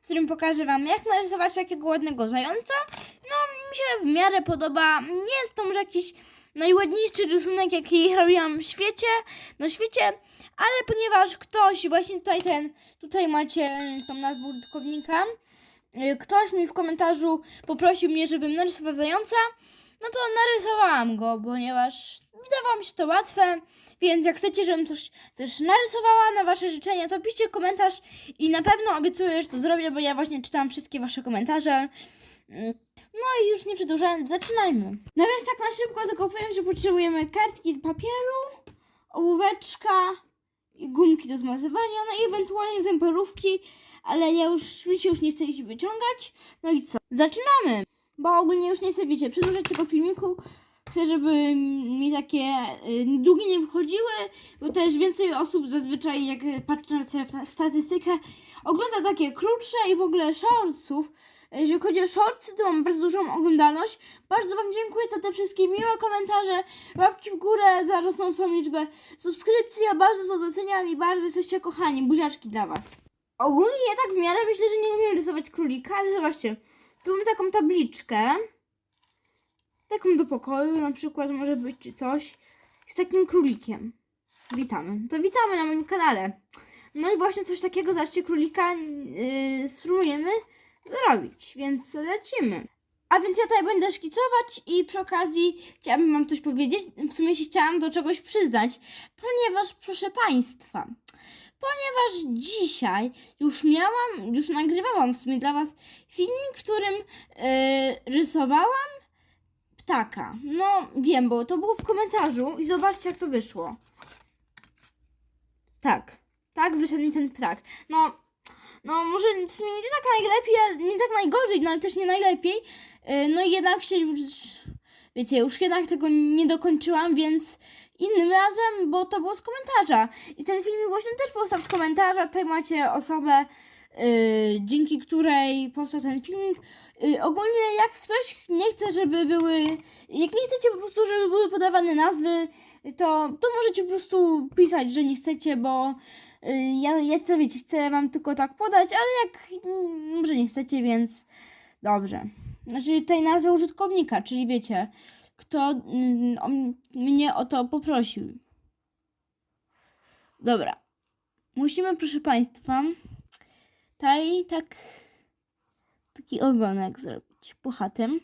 w którym pokażę Wam, jak narysować takiego ładnego zająca. No, mi się w miarę podoba. Nie jest to może jakiś najładniejszy rysunek, jaki robiłam w świecie, na świecie, ale ponieważ ktoś, właśnie tutaj ten, tutaj macie tą nazwę użytkownika, y, ktoś mi w komentarzu poprosił mnie, żebym narysował zająca, no to narysowałam go, ponieważ wydawało mi się to łatwe, więc jak chcecie, żebym coś też narysowała na wasze życzenia, to piszcie komentarz i na pewno obiecuję, że to zrobię, bo ja właśnie czytam wszystkie wasze komentarze. No i już nie przedłużając, zaczynajmy. No więc tak na szybko tylko powiem, że potrzebujemy kartki papieru, ołóweczka i gumki do zmazywania, no i ewentualnie temperówki, ale ja już, mi się już nie chce ich wyciągać. No i co? Zaczynamy! Bo ogólnie już nie chcę, wiecie, przedłużać tego filmiku. Chcę, żeby mi takie y, długie nie wychodziły, bo też więcej osób zazwyczaj, jak patrzę w, ta- w statystykę, ogląda takie krótsze i w ogóle shortsów. Jeżeli chodzi o shortsy, to mam bardzo dużą oglądalność. Bardzo Wam dziękuję za te wszystkie miłe komentarze, łapki w górę za rosnącą liczbę subskrypcji. Ja bardzo to doceniam i bardzo jesteście kochani. Buziaczki dla Was. Ogólnie ja tak w miarę myślę, że nie umiem rysować królika, ale zobaczcie. Tu mam taką tabliczkę. Taką do pokoju na przykład może być czy coś. Z takim królikiem. Witamy. To witamy na moim kanale. No i właśnie coś takiego, zobaczcie, królika yy, spróbujemy zrobić, więc lecimy. A więc ja tutaj będę szkicować i przy okazji chciałabym Wam coś powiedzieć. W sumie się chciałam do czegoś przyznać, ponieważ, proszę Państwa, ponieważ dzisiaj już miałam, już nagrywałam w sumie dla Was filmik, w którym yy, rysowałam ptaka. No wiem, bo to było w komentarzu i zobaczcie jak to wyszło. Tak, tak wyszedł mi ten ptak. No, no może w sumie nie tak najlepiej, nie tak najgorzej, no ale też nie najlepiej. Yy, No i jednak się już, wiecie, już jednak tego nie dokończyłam, więc innym razem, bo to było z komentarza. I ten filmik właśnie też powstał z komentarza. Tutaj macie osobę, yy, dzięki której powstał ten filmik. Yy, ogólnie jak ktoś nie chce, żeby były, jak nie chcecie po prostu, żeby były podawane nazwy, to, to możecie po prostu pisać, że nie chcecie, bo yy, ja, ja chcę, wiecie, chcę wam tylko tak podać, ale jak mm, może nie chcecie, więc dobrze. Znaczy tutaj nazwa użytkownika, czyli wiecie, kto mm, mnie o to poprosił. Dobra. Musimy, proszę Państwa, tutaj tak taki ogonek zrobić puchatym.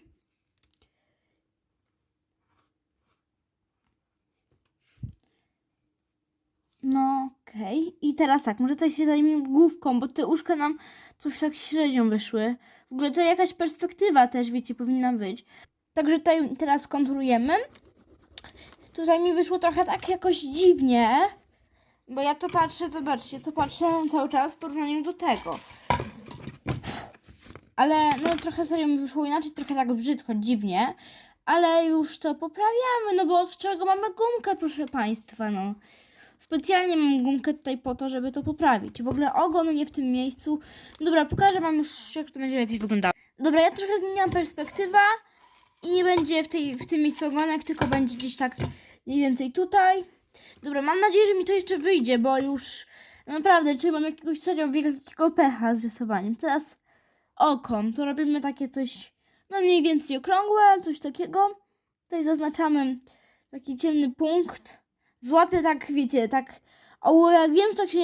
No okej. I teraz tak, może tutaj się zajmie główką, bo te uszka nam coś tak średnio wyszły. W ogóle to jakaś perspektywa też, wiecie, powinna być. Także tutaj teraz konturujemy. Tutaj mi wyszło trochę tak jakoś dziwnie. Bo ja to patrzę, zobaczcie, to patrzę cały czas w porównaniu do tego. Ale no trochę serio mi wyszło inaczej, trochę tak brzydko, dziwnie. Ale już to poprawiamy, no bo od czego mamy gumkę, proszę Państwa, no. Specjalnie mam gumkę tutaj po to, żeby to poprawić. W ogóle ogon nie w tym miejscu. Dobra, pokażę Wam już, jak to będzie lepiej wyglądało. Dobra, ja trochę zmieniłam perspektywę i nie będzie w, tej, w tym miejscu ogonek, tylko będzie gdzieś tak mniej więcej tutaj. Dobra, mam nadzieję, że mi to jeszcze wyjdzie, bo już naprawdę, czy mam jakiegoś serio wielkiego pecha z rysowaniem. Teraz oko, to robimy takie coś, no mniej więcej okrągłe, coś takiego. Tutaj zaznaczamy taki ciemny punkt. Złapię tak, wiecie, tak ołówek, wiem, że tak się,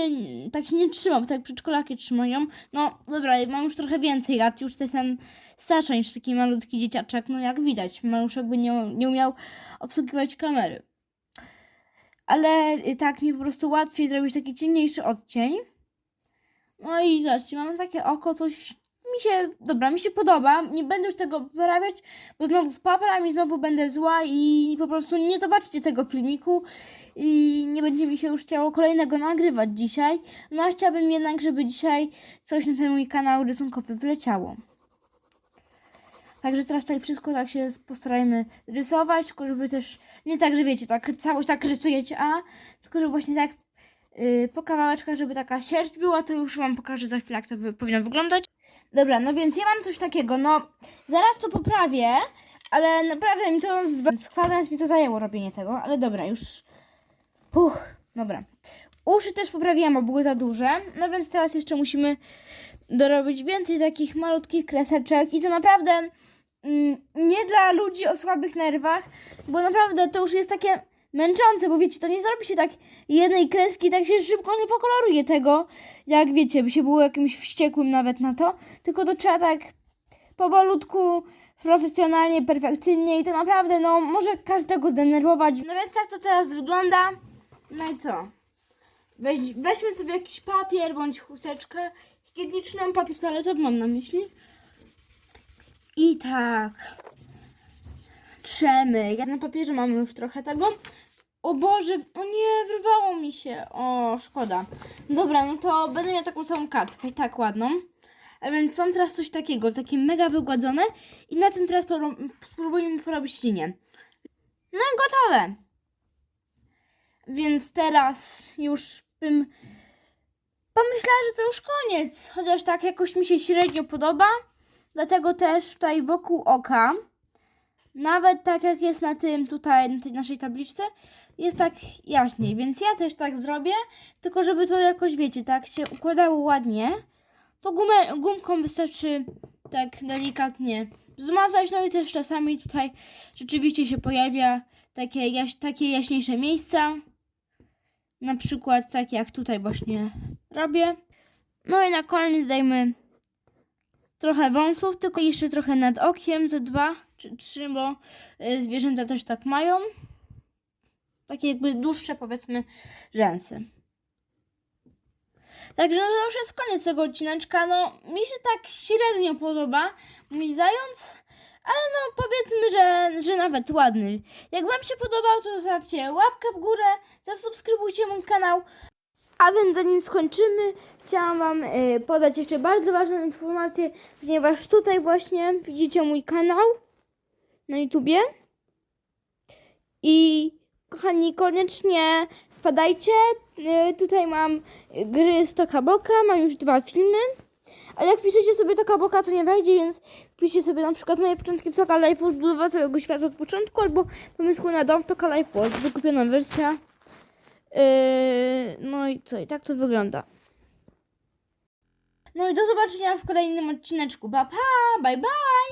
tak się nie trzyma, bo tak przedszkolaki trzymają. No dobra, mam już trochę więcej lat, już jestem starsza niż taki malutki dzieciaczek, no jak widać, maluszek by nie, nie umiał obsługiwać kamery. Ale tak mi po prostu łatwiej zrobić taki ciemniejszy odcień. No i zobaczcie, mamy takie oko, coś mi się, dobra, mi się podoba. Nie będę już tego poprawiać, bo znowu z paprami znowu będę zła i po prostu nie zobaczycie tego filmiku i nie będzie mi się już chciało kolejnego nagrywać dzisiaj. No a chciałabym jednak, żeby dzisiaj coś na ten mój kanał rysunkowy wleciało. Także teraz tutaj wszystko tak się postarajmy rysować, tylko żeby też nie tak, że wiecie, tak całość tak rysujecie, a tylko że właśnie tak po kawałeczkach, żeby taka sierść była, to już Wam pokażę za chwilę, jak to powinno wyglądać. Dobra, no więc ja mam coś takiego, no zaraz to poprawię, ale naprawdę mi to z kwadrans mi to zajęło robienie tego, ale dobra, już. Uff, dobra. Uszy też poprawiłam, bo były za duże, no więc teraz jeszcze musimy dorobić więcej takich malutkich kreseczek i to naprawdę mm, nie dla ludzi o słabych nerwach, bo naprawdę to już jest takie męczące, bo wiecie, to nie zrobi się tak jednej kreski, tak się szybko nie pokoloruje tego, jak wiecie, by się było jakimś wściekłym nawet na to, tylko to trzeba tak powolutku, profesjonalnie, perfekcyjnie i to naprawdę, no, może każdego zdenerwować. No więc tak to teraz wygląda. No i co? Weź, weźmy sobie jakiś papier bądź chusteczkę higieniczną, papier toaletowy mam na myśli. I tak. Trzemy. Ja na papierze mamy już trochę tego. O Boże, o nie, wyrwało mi się. O, szkoda. Dobra, no to będę miała taką samą kartkę tak ładną. A więc mam teraz coś takiego, takie mega wygładzone i na tym teraz spróbujemy porobić linię. No i gotowe. Więc teraz już bym pomyślała, że to już koniec. Chociaż tak jakoś mi się średnio podoba. Dlatego też tutaj wokół oka, nawet tak jak jest na tym tutaj, na tej naszej tabliczce, jest tak jaśniej. Więc ja też tak zrobię, tylko żeby to jakoś, wiecie, tak się układało ładnie. To gumę, gumką wystarczy tak delikatnie zmazać, no i też czasami tutaj rzeczywiście się pojawia takie, jaś, takie jaśniejsze miejsca. Na przykład tak jak tutaj właśnie robię. No i na koniec dajmy trochę wąsów, tylko jeszcze trochę nad okiem, ze dwa czy trzy, bo y, zwierzęta też tak mają. Takie jakby dłuższe powiedzmy rzęsy. Także no to już jest koniec tego odcineczka. No mi się tak średnio podoba mój zając, ale no powiedzmy, że, że nawet ładny. Jak Wam się podobał, to zostawcie łapkę w górę, zasubskrybujcie mój kanał. A więc zanim skończymy, chciałam Wam y, podać jeszcze bardzo ważną informację, ponieważ tutaj właśnie widzicie mój kanał na YouTubie. I kochani, koniecznie wpadajcie. Y, tutaj mam gry z Tokaboka, mam już dwa filmy. Ale jak piszecie sobie Tokaboka, to nie wejdzie, więc piszcie sobie na przykład moje początki w Toka Life Watch, budowa całego świata od początku, albo pomysły na dom w Toka Life Watch, wykupiona wersja. Yy, no i co, i tak to wygląda. No i do zobaczenia w kolejnym odcineczku. Pa, pa, bye, bye!